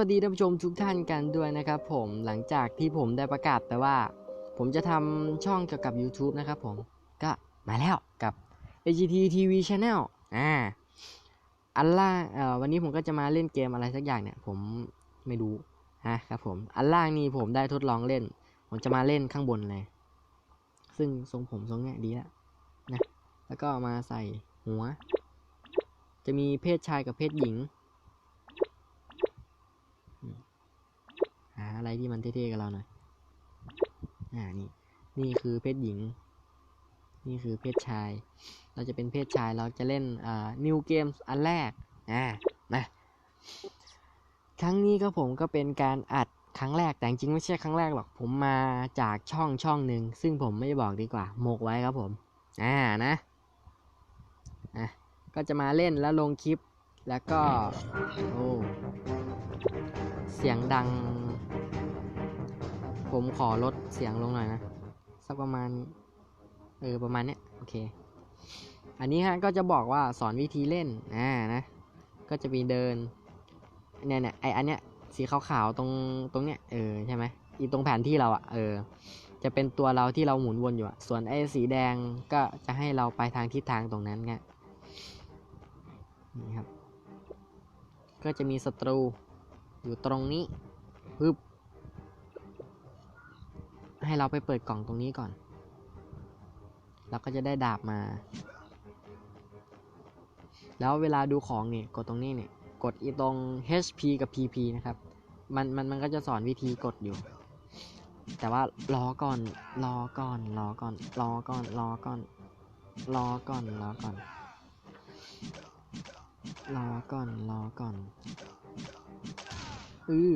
วัสดีท่านผู้ชมทุกท่านกันด้วยนะครับผมหลังจากที่ผมได้ประกาศไปว่า ผมจะทำช่องเกี่ยวกับ YouTube นะครับผมก็มาแล้วกับ AGT TV Channel อ่าอันล่างเอ่อวันนี้ผมก็จะมาเล่นเกมอะไรสักอย่างเนี่ย ผมไม่รู้นะครับผมอันล่างนี้ผมได้ทดลองเล่น ผมจะมาเล่นข้างบนเลย ซึ่งทรงผมทรงเนี้ยดีแล้วนะแล้วก็มาใส่หัว จะมีเพศชายกับเพศหญิง หาอะไรที่มันเท่ๆกับเราหน่อย อ่า นี่ นี่คือเพศหญิง นี่คือเพศชาย เราจะเป็นเพศชาย เราจะเล่นอ่า New Games อันแรก อ่ามาครั้งนี้ก็ผมก็เป็นการอัดครั้งแรก แต่จริงๆไม่ใช่ครั้งแรกหรอก ผมมาจากช่องช่องหนึ่ง ซึ่งผมไม่บอกดีกว่าโมกไว้ครับผม อ่า นะ อะ ก็จะมาเล่นแล้วลงคลิป แล้วก็ โอ้ เสียงดัง ผมขอลดเสียงลงหน่อยนะ สักประมาณ เออ ประมาณเนี้ย โอเค อันนี้ฮะก็จะบอกว่าสอนวิธีเล่น อ่า นะ ก็จะมีเดิน เนี่ยเนี่ยไออันเนี้ย สีขาวๆ ตรง ตรงเนี้ย เออ ใช่ไหม อีตรงแผนที่เราอะเออ จะเป็นตัวเราที่เราหมุนวนอยู่อะส่วนไอสีแดงก็จะให้เราไปทางทิศทางตรงนั้นไงนี่ครับ ก็จะมีศัตรู อยู่ตรงนี้ปึ๊บให้เราไปเปิดกล่องตรงนี้ก่อน เราก็จะได้ดาบมา แล้วเวลาดูของเนี่ยกดตรงนี้เนี่ยกดอีตรง HP กับ PP นะครับ มันมันมันก็จะสอนวิธีกดอยู่ แต่ว่ารอก่อน รอก่อน รอก่อน รอก่อน รอก่อน รอก่อน รอก่อน รอก่อน รอก่อน อือ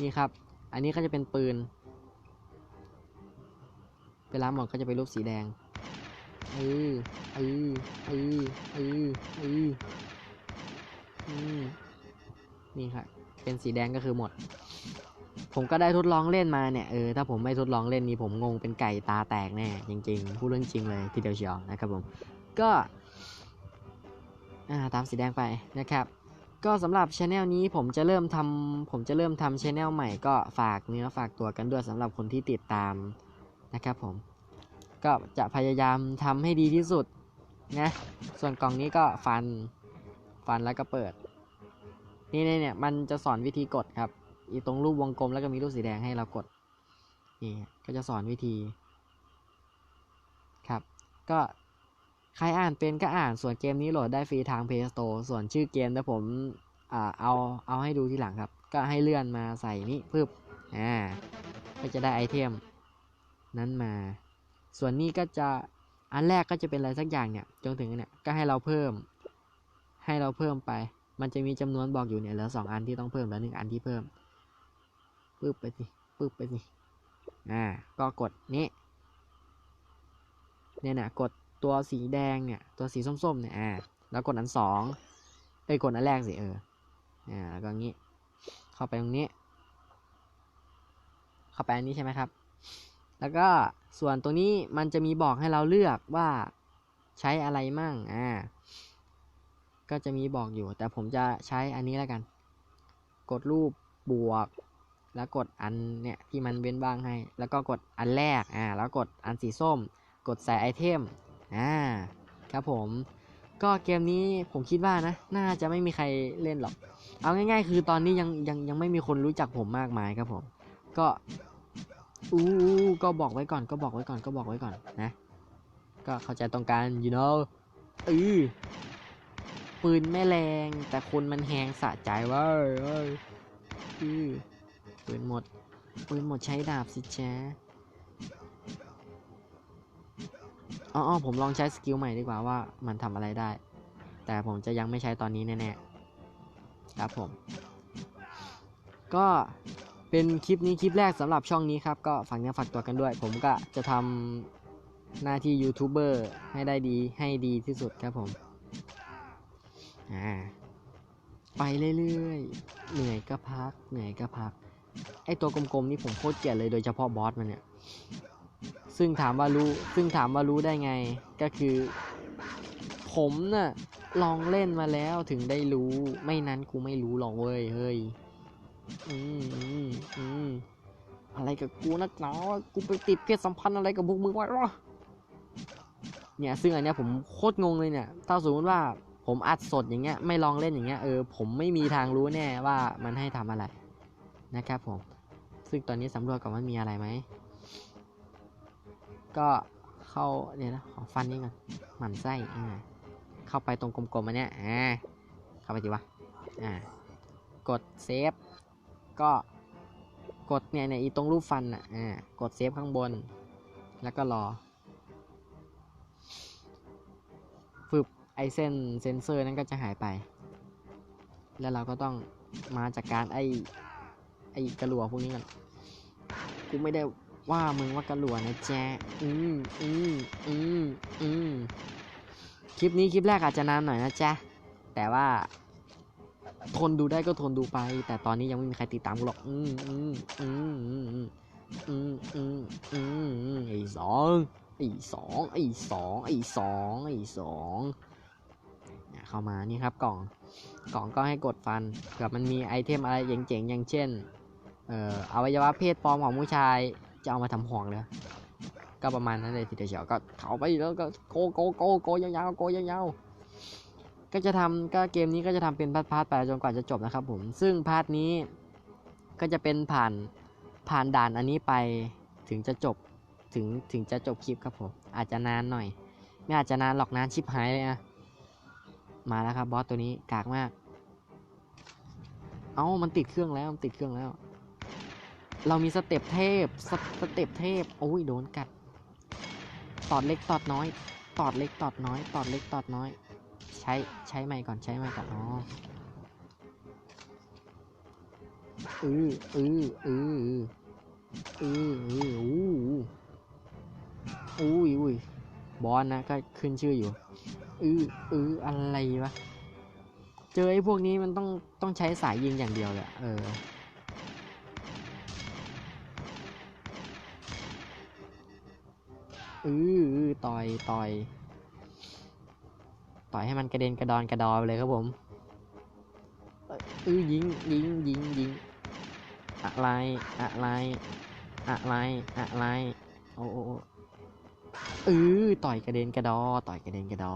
นี่ครับ อันนี้ก็จะเป็นปืน เวลาหมดก็จะเป็นรูปสีแดงเออเออเออเออเอออืมนี่ครับ เป็นสีแดงก็คือหมด ผมก็ได้ทดลองเล่นมาเนี่ย เออ ถ้าผมไม่ทดลองเล่นนี่ผมงงเป็นไก่ตาแตกแน่ จริงๆ พูดเรื่องจริงเลยทีเดียวเชียวนะครับผม ก็ อ่า ตามสีแดงไปนะครับ ก็สำหรับช anel นี้ผมจะเริ่มทำผมจะเริ่มทำช anel ใหม่ก็ฝากเนื้อฝากตัวกันด้วยสำหรับคนที่ติดตามนะครับผม ก็จะพยายามทำให้ดีที่สุดนะ ส่วนกล่องนี้ก็ฟันฟันแล้วก็เปิด นี่เนี่ยเนี่ยมันจะสอนวิธีกดครับ อีตรงรูปวงกลมแล้วก็มีรูปสีแดงให้เรากด นี่ก็จะสอนวิธี ครับ ก็ ใครอ่านเป็นก็อ่านส่วนเกมนี้โหลดได้ฟรีทาง Play Store ส่วนชื่อเกมเดี๋ยวผมเอาเอาให้ดูทีหลังครับ ก็ให้เลื่อนมาใส่นี่ปึ๊บอ่าก็จะได้ไอเทมนั้นมา ส่วนนี้ก็จะอันแรกก็จะเป็นอะไรสักอย่างเนี่ยจนถึงเนี่ยก็ให้เราเพิ่ม ให้เราเพิ่มไป มันจะมีจำนวนบอกอยู่เนี่ยเหลือสองอันที่ต้องเพิ่มแล้วหนึ่งอันที่เพิ่มปึ๊บไปสิปึ๊บไปสิอ่าก็กดนี้เนี่ยนะกด ตัวสีแดงเนี่ย ตัวสีส้มๆเนี่ยอ่าแล้วกดอันสองเอ้ยกดอันแรกสิเอออ่าแล้วก็งี้ เข้าไปตรงนี้ เข้าไปอันนี้ใช่ไหมครับ แล้วก็ส่วนตัวนี้มันจะมีบอกให้เราเลือกว่าใช้อะไรมั่งอ่าก็จะมีบอกอยู่ แต่ผมจะใช้อันนี้แล้วกัน กดรูปบวก แล้วกดอันเนี่ยที่มันเว้นบ้างให้ แล้วก็กดอันแรกอ่าแล้วกดอันสีส้ม กดใส่ไอเทม อ่าครับผม ก็เกมนี้ผมคิดว่านะ น่าจะไม่มีใครเล่นหรอก เอาง่าย ๆ คือตอนนี้ยังยังยังไม่มีคนรู้จักผมมากมายครับผม ก็อู้ก็บอกไว้ก่อนก็บอกไว้ก่อนก็บอกไว้ก่อนนะ ก็เข้าใจตรงกัน you know อือปืนไม่แรงแต่คนมันแหงสะใจว่าเว้ยอือปืนหมดปืนหมดใช้ดาบสิจ๊ะ อ๋อผมลองใช้สกิลใหม่ดีกว่าว่ามันทำอะไรได้ แต่ผมจะยังไม่ใช้ตอนนี้แน่ๆครับผม ก็เป็นคลิปนี้คลิปแรกสำหรับช่องนี้ครับ ก็ฝากเนื้อฝากตัวกันด้วย ผมก็จะทำหน้าที่ยูทูบเบอร์ให้ได้ดีให้ดีที่สุดครับผมอ่าไปเรื่อยๆ เหนื่อยก็พัก เหนื่อยก็พัก ไอตัวกลมๆนี่ผมโคตรเกลียดเลยโดยเฉพาะบอสมันเนี่ย ซึ่งถามว่ารู้ซึ่งถามว่ารู้ได้ไง ก็คือ ผมน่ะลองเล่นมาแล้วถึงได้รู้ ไม่นั้นกูไม่รู้หรอกเว้ยเฮ้ยอืมอืมอืมอะไรกับกูนักหนอกูไปติดเพศสัมพันธ์อะไรกับพวกมึงไว้วะเนี่ยซึ่งอันเนี้ยผมโคตรงงเลยเนี่ยถ้าสมมติว่าผมอัดสดอย่างเงี้ยไม่ลองเล่นอย่างเงี้ยเออผมไม่มีทางรู้แน่ว่ามันให้ทำอะไรนะครับผม ซึ่งตอนนี้สำรวจก่อนว่ามีอะไรไหม ก็เข้าเนี่ยนะขอฟันนี่ก่อนหมั่นไส้อ่าเข้าไปตรงกลมๆอันเนี้ยอ่าเข้าไปดีวะอ่ากดเซฟก็กดเนี่ยเนี่ยอีตรงรูปฟันอะอ่ากดเซฟข้างบน แล้วก็รอฟึบไอเส้นเซนเซอร์นั้นก็จะหายไป แล้วเราก็ต้องมาจัดกการไอไอกระหลัวพวกนี้กันกูไม่ได้ ว่ามึงว่ากระหลัวนะแจ๊อืมอืมอืมอืมคลิปนี้คลิปแรกอาจจะนานหน่อยนะแจ๊แต่ว่า ทนดูได้ก็ทนดูไป แต่ตอนนี้ยังไม่มีใครติดตามกูหรอก อืมอืมอืมอืมอืมอืมอืมไอ้สองไอ้สองไอ้สองไอ้สองไอ้สองเข้ามานี่ครับกล่องกล่องก็ให้กดฟันเผื่อมันมีไอเทมอะไรเจ๋งๆอย่างเช่น เอ่ออวัยวะเพศปลอมของผู้ชาย จะเอามาทำห่วงเลยก็ประมาณนั้นเลยทีเดียวก็เขาไปแล้วก็โกโกโกโกยาวๆโกยาวๆก็จะทำก็เกมนี้ก็จะทำเป็นพาร์ทๆไปจนกว่าจะจบนะครับผมซึ่งพาร์ทนี้ก็จะเป็นผ่านผ่านด่านอันนี้ไปถึงจะจบถึงถึงจะจบคลิปครับผมอาจจะนานหน่อย ไม่อาจจะนานหรอกนานชิบหายเลยอะมาแล้วครับบอสตัวนี้กากมาก เอ้ามันติดเครื่องแล้วมันติดเครื่องแล้ว เรามีสเต็ปเทพสสเต็ปเทพโอ้ยโดนกัด ตอดเล็กตอดน้อย ตอดเล็กตอดน้อย ตอดเล็กตอดน้อย ใช้ใช้ไม้ก่อนใช้ไม้ก่อนอ๋อเออเออเออเออเออู้อู้อุ้ยบอลนะก็ขึ้นชื่ออยู่เออเออะไรวะ เจอไอ้พวกนี้มันต้องต้องใช้สายยิงอย่างเดียวเลยอะเออ อืออื้อต่อยต่อยต่อยให้มันกระเด็นกระดอนกระดอนไปเลยครับผมเอ้ยอือยิงยิงยิงยิงอะไรอะไรอะไรอะไรโอ้โอ้โอ้อือต่อยกระเด็นกระดอ ต่อยกระเด็นกระดอ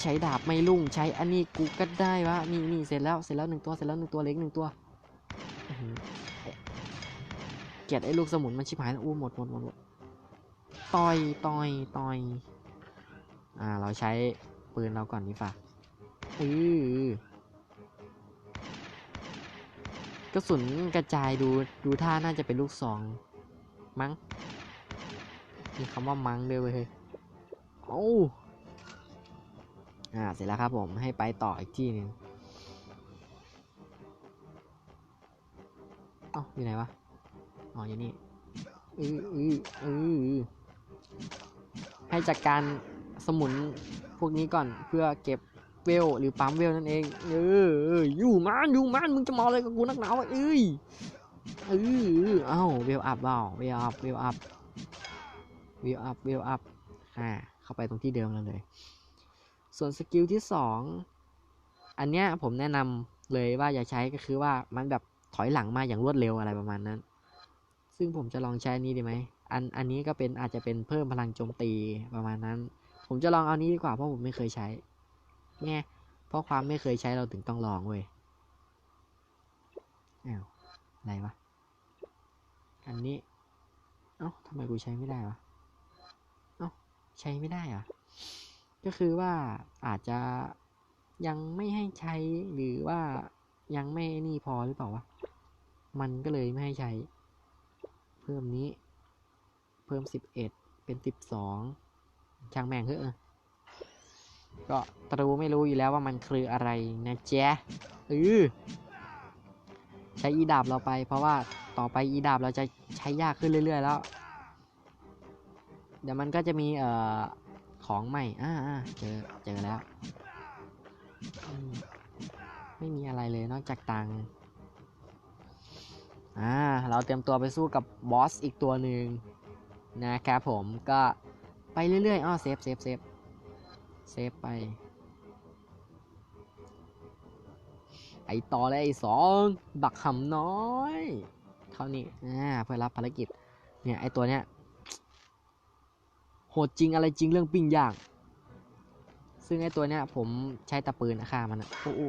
ใช้ดาบไม่ลุ่งใช้อันนี้กูก็ได้วะนี่นี่เสร็จแล้วเสร็จแล้วหนึ่งตัวเสร็จแล้วหนึ่งตัวเล็กหนึ่งตัวอื้อหือเก ลียดไอ้ลูกสมุนมันชิบหายแล้วอู้หมดหมดหมดหมดต่อยต่อยต่อยอ่า เราใช้ปืนเราก่อนดีฝ่าอือกระสุนกระจายดูดูท่าน่าจะเป็นลูกซองมั้งมีคำว่ามั้งด้วยเว้ยเฮ้ยโอ้อ่า เสร็จแล้วครับผมให้ไปต่ออีกที่หนึ่งเอ้าอยู่ไหนวะ อ๋ออยู่นี่อืออืออือให้จัดการสมุนพวกนี้ก่อนเพื่อเก็บเวลหรือปั๊มเวลนั่นเอง เออออยู่มันอยู่มันมึงจะมาอะไรกับกูนักหนาวะเอ้ยเออเอ้าเวลอัพเปล่าเวลอัพเวลอัพเวลอัพเวลอัพอ่าเข้าไปตรงที่เดิมเราเลย ส่วนสกิลที่สองอันเนี้ยผมแนะนำเลยว่าอย่าใช้ก็คือว่ามันแบบถอยหลังมาอย่างรวดเร็วอะไรประมาณนั้น ซึ่งผมจะลองใช้อันนี้ดีไหมอันอันนี้ก็เป็นอาจจะเป็นเพิ่มพลังโจมตีประมาณนั้น ผมจะลองเอานี้ดีกว่าเพราะผมไม่เคยใช้ไงเพราะความไม่เคยใช้เราถึงต้องลองเว้ยอ้าวอะไรวะอันนี้เอ้าทำไมกูใช้ไม่ได้วะเอ้าใช้ไม่ได้อะก็คือว่าอาจจะยังไม่ให้ใช้หรือว่ายังไม่นี่พอหรือเปล่าวะมันก็เลยไม่ให้ใช้ เพิ่มนี้ เพิ่มสิบเอ็ดเป็นสิบสองช่างแม่งเถอก็ตรูไม่รู้อยู่แล้วว่ามันคืออะไรนะแจ๊ะเออใช้อีดาบเราไป เพราะว่าต่อไปอีดาบเราจะใช้ยากขึ้นเรื่อย ๆ แล้ว เดี๋ยวมันก็จะมีเอ่อของใหม่อ่าอ่าเจอเจอแล้ว ไม่มีอะไรเลยนอกจากตังค์ อ่าเราเตรียมตัวไปสู้กับบอสอีกตัวหนึ่งนะครับผมก็ไปเรื่อยๆอ้อเซฟเซฟเซฟเซฟไป ไอต่อเลยไอสองบักหำน้อย เท่านี้อ่าเพื่อรับภารกิจ เนี่ยไอตัวเนี้ยโหดจริงอะไรจริงเรื่องปิ้งย่าง ซึ่งไอตัวเนี้ยผมใช้ตะปืนฆ่ามันอะโอ้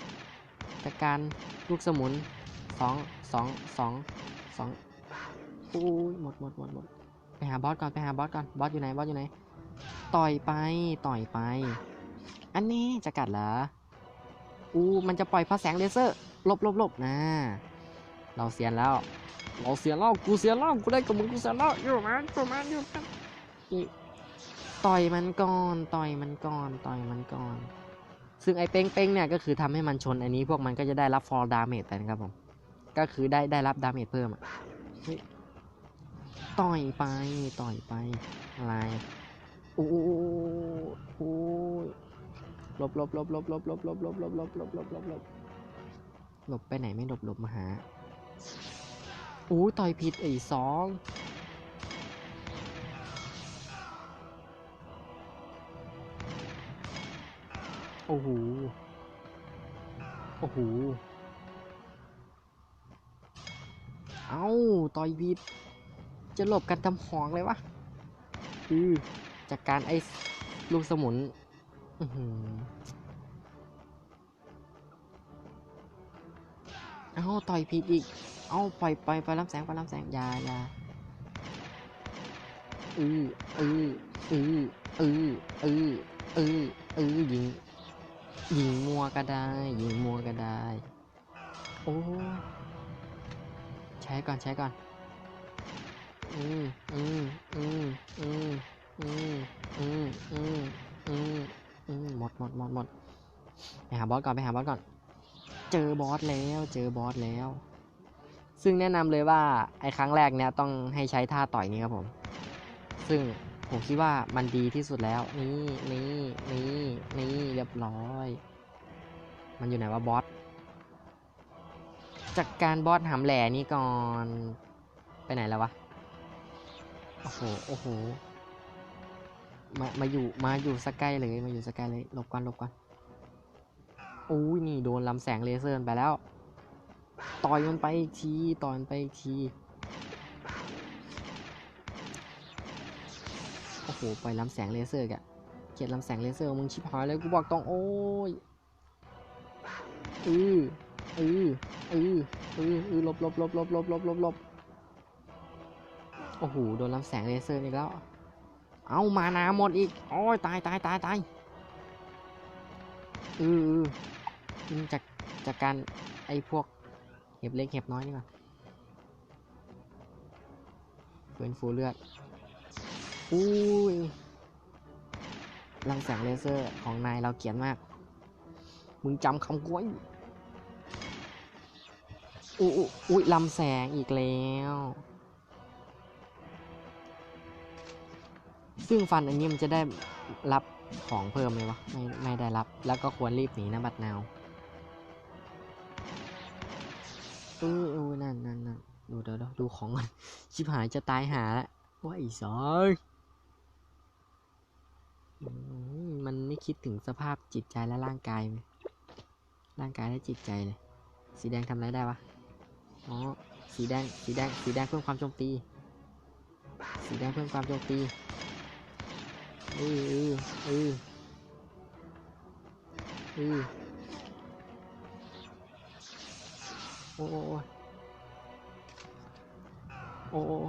จัดการลูกสมุนสองสองสองสองอุ้ยหมดหมดหมดหมดไปหาบอสก่อนไปหาบอสก่อนบอสอยู่ไหนบอสอยู่ไหนต่อยไปต่อยไป อันนี้จะกัดเหรออู้มันจะปล่อยพระแสงเลเซอร์ลบลบลบนะ เราเสียแล้ว เราเสียแล้วกูเสียแล้วกูได้กับมึงกูเสียแล้วอยู่มาอยู่มาอยู่กันต่อยมันก่อนต่อยมันก่อนต่อยมันก่อน ซึ่งไอ้เป้งเป้งๆเนี่ยก็คือทำให้มันชนอันนี้พวกมันก็จะได้รับ fall damage ไปนะครับผม ก็คือได้ได้รับ damage เพิ่มต่อยไปต่อยไปอะไรโอ้โหโอ้ยหลบหลบหลบหลบหลบหลบหลบหลบหลบหลบหลบหลบหลบหลบหลบไปไหนไม่หลบหลบมาหาอู้ต่อยผิดไอ้สอง อ้โห โอ้โห เอ้าต่อยผิดจะหลบกันทำหองเลยวะอือจากการไอ้ลูกสมุน อื้อหือเอ้าต่อยผิดอีก เอาปล่อยปล่อยปล่อยลำแสงปล่อยลำแสงอยาอยาอืออืออืออืออืออืออือยิง ยิงมัวก็ได้ ยิงมัวก็ได้ โอ้ใช้ก่อนใช้ก่อน อืมอืมอืมอืมอืมอืมอืมอืมอืมหมดหมดหมดหมดไปหาบอสก่อนไปหาบอสก่อน เจอบอสแล้วเจอบอสแล้ว ซึ่งแนะนำเลยว่าไอ้ครั้งแรกเนี่ยต้องให้ใช้ท่าต่อยนี้ครับผม ซึ่ง ผมคิดว่ามันดีที่สุดแล้ว นี่นี่นี่นี่เรียบร้อย มันอยู่ไหนวะบอสจัดกการบอสหำแหล่นี่ก่อนไปไหนแล้ววะโอ้โหโอ้โหมามาอยู่มาอยู่สกใกล้เลยมาอยู่สกใกล้เลยหลบก่อนหลบก่อนอุ้ยนี่โดนลำแสงเลเซอร์ไปแล้ว ต่อยมันไปอีกทีต่อยมันไปอีกที โอ้โหปล่อยลำแสงเลเซอร์กะเกลียดลำแสงเลเซอร์มึงชิบหายเลยกูบอกต้องโอ้ยอืออืออืออืออือลบลบลบลบลบลบลบลบโอ้โหโดนลำแสงเลเซอร์อีกแล้ว เอามานาหมดอีกโอ้ยตายตายตายตายอืออือจากจากการไอ้พวกเห็บเล็กเห็บน้อยนี่ก่อนฟื้นฟูเลือด อุ้ยลังแสงเลเซอร์ของนายเราเกลียดมาก มึงจำคำกวยอุ้ยอุ้ยลำแสงอีกแล้ว ซึ่งฟันอันนี้มันจะได้รับของเพิ่มเลยวะ ไม่ไม่ได้รับ แล้วก็ควรรีบหนีนะบัดนาวเออเออนั่นนั่นนั่นดูเดี๋ยวดูของก่อนชิบหายจะตายหาแล้วว่าอ้สอยอื มันไม่คิดถึงสภาพจิตใจและร่างกายไหมร่างกายและจิตใจเลย สีแดงทำอะไรได้วะ อ๋อ สีแดง สีแดง สีแดงเพิ่มความโจมตี สีแดงเพิ่มความโจมตีออเออเออเออโอ้โอ้โอ้โอ้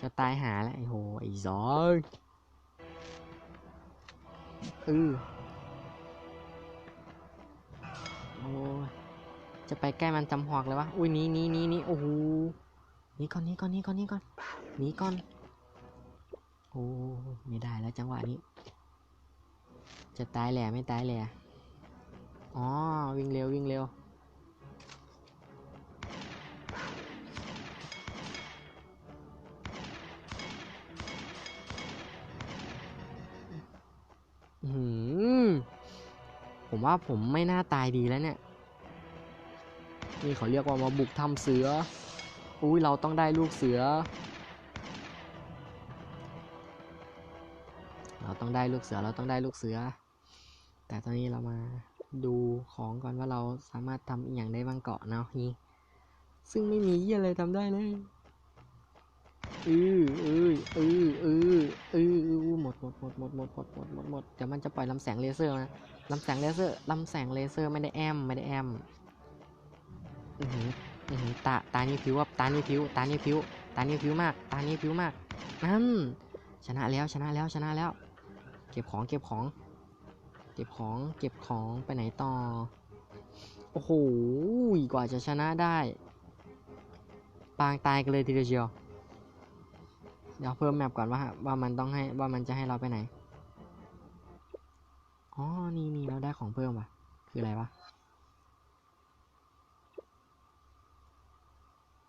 จะตายหาแล้วไอ้โห ไอ้ซอย ออโอ้จะไปใกล้มันจำหอกเลยวะ อุ้ยนี้นี้นี้นี้โอ้โหนี่ก่อนนี้ก่อนนี้ก่อนนี้ก่อนนีก่อน โอ้ไม่ได้แล้วจังหวะนี้ จะตายแหล่ไม่ตายแหล่อ๋อวิ่งเร็ววิ่งเร็ว หือผมว่าผมไม่น่าตายดีแล้วเนี่ย นี่เขาเรียกว่ามาบุกถ้ำเสือ อุ้ยเราต้องได้ลูกเสือ เราต้องได้ลูกเสือ เราต้องได้ลูกเสือ แต่ตอนนี้เรามาดูของก่อนว่าเราสามารถทำอย่างได้บ้างเกาะเนาะนี่ ซึ่งไม่มีเยี่ยอะไรทำได้เลย อืออืออืออืออืออือหมดหมดหมดหมดหมดหมดหมดหมดหมดเดี๋ยวมันจะปล่อยลำแสงเลเซอร์นะลำแสงเลเซอร์ลำแสงเลเซอร์ไม่ได้แอมไม่ได้แอมอือหืออือหือตาตานี่ผิวว่าตานี่ผิวตานี่ผิวตานี่ผิวมาก ตานี่ผิวมากนั่นชนะแล้วชนะแล้วชนะแล้ว เก็บของเก็บของ เก็บของเก็บของไปไหนต่อโอ้โหกว่าจะชนะได้ ปางตายกันเลยทีเดียว เชียวเดี๋ยวเพิ่มแมปก่อนว่าว่ามันต้องให้ว่ามันจะให้เราไปไหน อ๋อ นี่นี่เราได้ของเพิ่มว่ะ คืออะไรวะ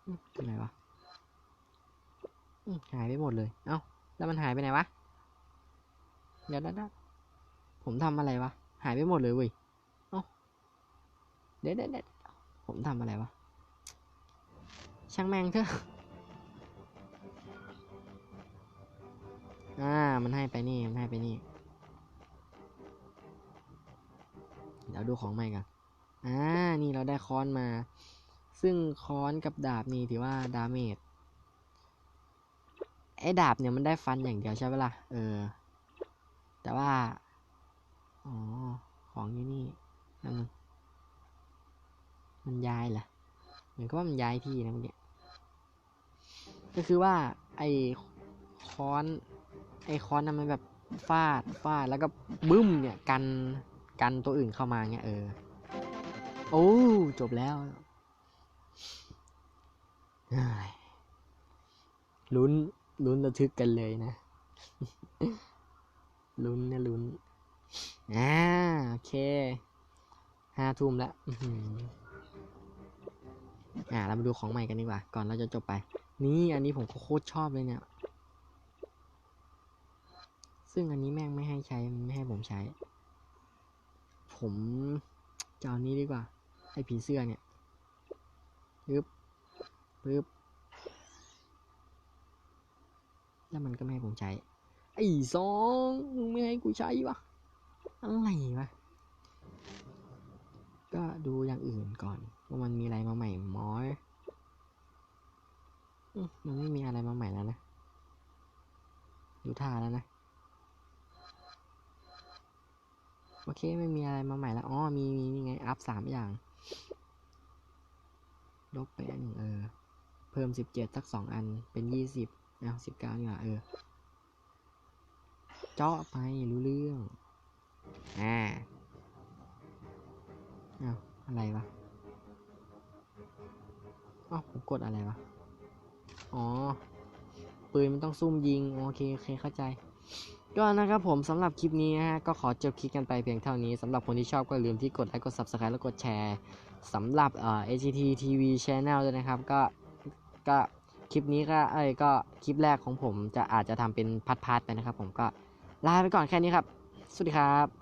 อืมคืออะไรวะหายไปหมดเลย เอ้า แล้วมันหายไปไหนวะ เดี๋ยวนะผมทำอะไรวะ หายไปหมดเลยเว้ย เอ้า เดี๋ยวเดี๋ยวเดี๋ยวผมทำอะไรวะ ช่างแมงเถอะ อ่า มันให้ไปนี่ มันให้ไปนี่ เดี๋ยวดูของใหม่กันอ่า นี่เราได้ค้อนมา ซึ่งค้อนกับดาบนี่ถือว่าดาเมจ ไอ้ดาบเนี่ยมันได้ฟันอย่างเดียวใช่ไหมล่ะ เออ แต่ว่า อ๋อ ของอยู่นี่นั่นมันย้ายเหรอ เหมือนกับว่ามันย้ายที่นะเมื่อกี้ก็คือว่าไอ้ค้อน อ้ค้อนนั้นมันแบบฟาดฟาดแล้วก็บึ้มเนี่ยกันกันตัวอื่นเข้ามาเงี้ยเออ โอ้จบแล้วลุ้นลุ้นระทึกกันเลยนะ ลุ้นนะลุ้นอ่าโอเคห้าทุ่มแล้วอ่าเรามาดูของใหม่กันดีกว่า ก่อนเราจะจบไป นี่อันนี้ผมโคตรชอบเลยเนี่ย ซึ่งอันนี้แม่งไม่ให้ใช้ไม่ให้ผมใช้ ผมจะเอานี้ดีกว่าไอ้ผีเสื้อเนี่ยปึ๊บปึ๊บแล้วมันก็ไม่ให้ผมใช้ ไอ้สองมึงไม่ให้กูใช้วะอะไรวะ ก็ดูอย่างอื่นก่อน ว่ามันมีอะไรมาใหม่มอยอืมมันไม่มีอะไรมาใหม่แล้วนะ ดูท่าแล้วนะ โอเคไม่มีอะไรมาใหม่แล้วอ๋อมีมีนี่ไงอัพสามอย่างลบไปอันหนึ่งเออ เพิ่มสิบเจ็ดสักสองอันเป็นยี่สิบเอาสิบเก้านี่หว่าเออ เจาะไปรู้เรื่อง อ่าเอาอะไรวะอ๋อผมกดอะไรวะ อ๋อ ปืนมันต้องซุ่มยิง โอเค โอเค เข้าใจ ก็นะครับผมสำหรับคลิปนี้นะฮะก็ขอจบคลิปกันไปเพียงเท่านี้สำหรับคนที่ชอบก็อย่าลืมที่กดไลค์กด subscribe แล้วกดแชร์สำหรับเอ่อ AGT TV Channel ด้วยนะครับก็ก็คลิปนี้ก็เอ้ยก็คลิปแรกของผมจะอาจจะทำเป็นพาร์ทๆไปนะครับผมก็ลาไปก่อนแค่นี้ครับ สวัสดีครับ